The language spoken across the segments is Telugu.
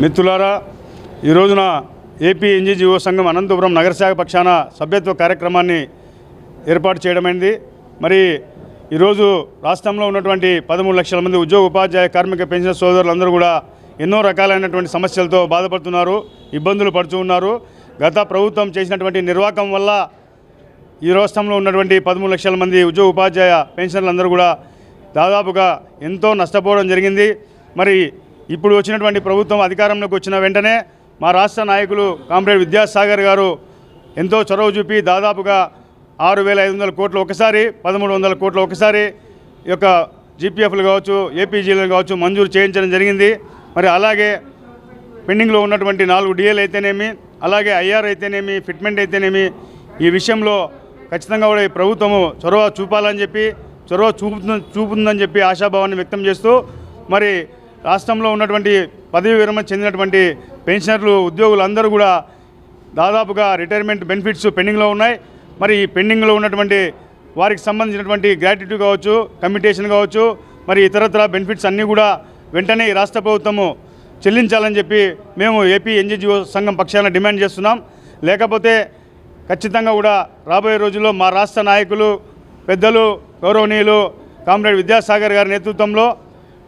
మిత్రులారా ఈ రోజున ఏపీ ఎన్జీజీఓ సంఘం అనంతపురం నగరశాఖ పక్షాన సభ్యత్వ కార్యక్రమాన్ని ఏర్పాటు చేయడమైంది. మరి ఈరోజు రాష్ట్రంలో ఉన్నటువంటి పదమూడు లక్షల మంది ఉద్యోగ ఉపాధ్యాయ కార్మిక పెన్షన్ సోదరులందరూ కూడా ఎన్నో రకాలైనటువంటి సమస్యలతో బాధపడుతున్నారు ఇబ్బందులు పడుతూ ఉన్నారు. గత ప్రభుత్వం చేసినటువంటి నిర్వాహకం వల్ల ఈ రాష్ట్రంలో ఉన్నటువంటి పదమూడు లక్షల మంది ఉద్యోగ ఉపాధ్యాయ పెన్షన్లందరూ కూడా దాదాపుగా ఎంతో నష్టపోవడం జరిగింది. మరి ఇప్పుడు వచ్చినటువంటి ప్రభుత్వం అధికారంలోకి వచ్చిన వెంటనే మా రాష్ట్ర నాయకులు కామ్రేడ్ విద్యాసాగర్ గారు ఎంతో చొరవ చూపి దాదాపుగా ఆరు వేల ఐదు వందల కోట్లు ఒకసారి పదమూడు వందల కోట్లు ఒకసారి ఈ యొక్క జీపీఎఫ్లు కావచ్చు ఏపీజీలు కావచ్చు మంజూరు చేయించడం జరిగింది. మరి అలాగే పెండింగ్లో ఉన్నటువంటి నాలుగు డిఎల్ అయితేనేమి అలాగే ఐఆర్ అయితేనేమి ఫిట్మెంట్ అయితేనేమి ఈ విషయంలో ఖచ్చితంగా కూడా ఈ ప్రభుత్వము చొరవ చూపాలని చెప్పి చొరవ చూపు చూపుతుందని చెప్పి ఆశాభావాన్ని వ్యక్తం చేస్తూ మరి రాష్ట్రంలో ఉన్నటువంటి పదవి విరమణ చెందినటువంటి పెన్షనర్లు ఉద్యోగులు అందరూ కూడా దాదాపుగా రిటైర్మెంట్ బెనిఫిట్స్ పెండింగ్లో ఉన్నాయి. మరి ఈ పెండింగ్లో ఉన్నటువంటి వారికి సంబంధించినటువంటి గ్రాట్యుటీ కావచ్చు కమ్యూటేషన్ కావచ్చు మరి ఇతరత్ర బెనిఫిట్స్ అన్నీ కూడా వెంటనే ఈ రాష్ట్ర ప్రభుత్వము చెల్లించాలని చెప్పి మేము ఏపీ ఎన్జిజిఓ సంఘం పక్షాన డిమాండ్ చేస్తున్నాం. లేకపోతే ఖచ్చితంగా కూడా రాబోయే రోజుల్లో మా రాష్ట్ర నాయకులు పెద్దలు గౌరవనీయులు కామ్రేడ్ విద్యాసాగర్ గారి నేతృత్వంలో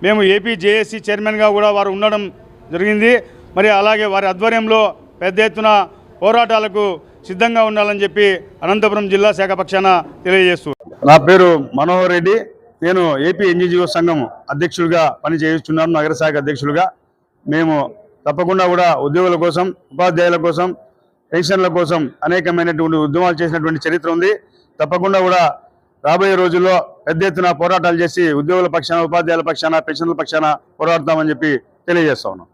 మేము ఏపీ జేఏసీ చైర్మన్గా కూడా వారు ఉండడం జరిగింది. మరి అలాగే వారి ఆధ్వర్యంలో పెద్ద ఎత్తున పోరాటాలకు సిద్ధంగా ఉండాలని చెప్పి అనంతపురం జిల్లా శాఖ పక్షాన తెలియజేస్తూ నా పేరు మనోహర్ రెడ్డి. నేను ఏపీ ఎన్జీజీఓ సంఘం అధ్యక్షులుగా పనిచేస్తున్నాను నగర శాఖ అధ్యక్షులుగా. మేము తప్పకుండా కూడా ఉద్యోగుల కోసం ఉపాధ్యాయుల కోసం పెన్షన్ల కోసం అనేకమైనటువంటి ఉద్యమాలు చేసినటువంటి చరిత్ర ఉంది. తప్పకుండా కూడా రాబోయే రోజుల్లో పెద్ద ఎత్తున పోరాటాలు చేసి ఉద్యోగుల పక్షాన ఉపాధ్యాయుల పక్షాన పెన్షన్ల పక్షాన పోరాడతామని చెప్పి తెలియజేస్తా ఉన్నాం.